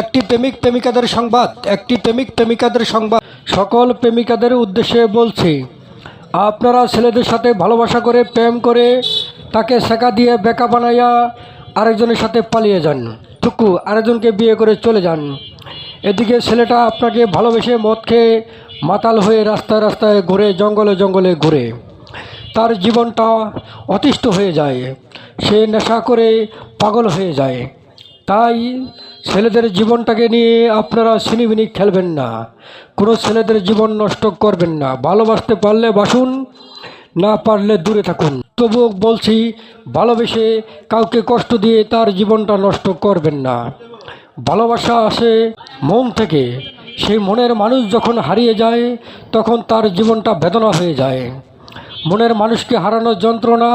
একটি প্রেমিক প্রেমিকাদের সংবাদ, একটি প্রেমিক প্রেমিকাদের সংবাদ। সকল প্রেমিকাদের উদ্দেশ্যে বলছি, আপনারা ছেলেদের সাথে ভালোবাসা করে, প্রেম করে তাকে শেখা দিয়ে বেকা বানাইয়া আরেকজনের সাথে পালিয়ে যান। টুকু, আরেকজনকে বিয়ে করে চলে যান। এদিকে ছেলেটা আপনাকে ভালোবেসে মদ খেয়ে মাতাল হয়ে রাস্তায় রাস্তায় ঘুরে, জঙ্গলে জঙ্গলে ঘুরে। তার জীবনটা অতিষ্ঠ হয়ে যায়। সে নেশা করে পাগল হয়ে যায়। তাই ছেলেদের জীবনটাকে নিয়ে আপনারা সিনিবিনি খেলবেন না। কোনো ছেলেদের জীবন নষ্ট করবেন না। ভালোবাসতে পারলে বাসুন, না পারলে দূরে থাকুন। তবুও বলছি, ভালোবেসে কাউকে কষ্ট দিয়ে তার জীবনটা নষ্ট করবেন না। ভালোবাসা আসে মন থেকে। সেই মনের মানুষ যখন হারিয়ে যায়, তখন তার জীবনটা বেদনা হয়ে যায়। মনের মানুষকে হারানোর যন্ত্রণা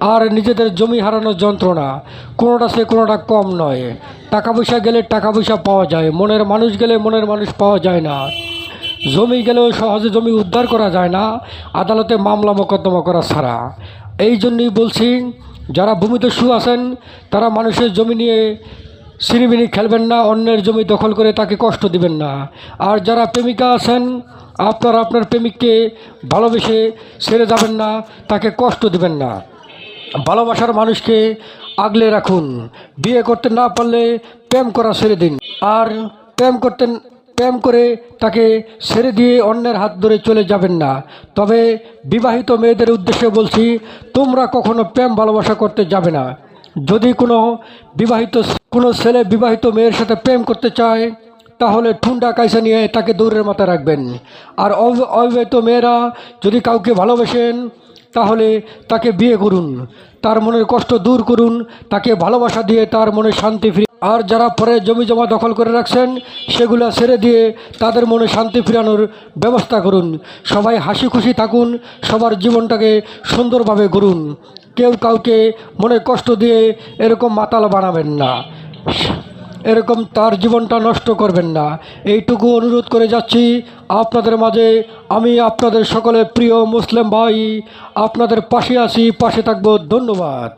আর নিজেদের জমি হারানোর যন্ত্রণা। কোনোটা সে কোনোটা কম নয়। টাকা পয়সা গেলে টাকা পয়সা পাওয়া যায়, মনের মানুষ গেলে মনের মানুষ পাওয়া যায় না। জমি গেলেও সহজে জমি উদ্ধার করা যায় না, আদালতে মামলা মোকদ্দমা করা ছাড়া। এই জন্যই বলছি, যারা ভূমিদস্যু আছেন, তারা মানুষের জমি নিয়ে সিনিমিনি খেলবেন না, অন্যের জমি দখল করে তাকে কষ্ট দিবেন না। আর যারা প্রেমিকা আছেন, আপনার আপনার প্রেমিককে ভালোবেসে ছেড়ে যাবেন না, তাকে কষ্ট দিবেন না। ভালোবাসার মানুষকে আগলে রাখুন। বিয়ে করতে না পারলে প্রেম করা ছেড়ে দিন। আর প্রেম করতে, প্রেম করে তাকে ছেড়ে দিয়ে অন্যের হাত ধরে চলে যাবেন না। তবে বিবাহিত মেয়েদের উদ্দেশ্যে বলছি, তোমরা কখনো প্রেম ভালোবাসা করতে যাবে না। যদি কোনো বিবাহিত কোনো ছেলে বিবাহিত মেয়ের সাথে প্রেম করতে চায়, তাহলে ঠুন্ডা কাইসা নিয়ে তাকে দৌড়ের মাথায় রাখবেন। আর অব- অবিবাহিত মেয়েরা যদি কাউকে ভালোবাসেন, তাহলে তাকে বিয়ে করুন। তার মনের কষ্ট দূর করুন, তাকে ভালোবাসা দিয়ে তার মনে শান্তি ফিরে আর যারা পরে জমি জমা দখল করে রাখছেন, সেগুলো ছেড়ে দিয়ে তাদের মনে শান্তি ফিরানোর ব্যবস্থা করুন। সবাই হাসি খুশি থাকুন, সবার জীবনটাকে সুন্দরভাবে গড়ুন। কেউ কাউকে মনে কষ্ট দিয়ে এরকম মাতাল বানাবেন না। এরকম তার জীবনটা নষ্ট করবেন না। এইটুকু অনুরোধ করে যাচ্ছি, আপনাদের মাঝে আমি আপনাদের সকলের প্রিয় মুসলিম ভাই, আপনাদের পাশে আছি, পাশে থাকব, ধন্যবাদ।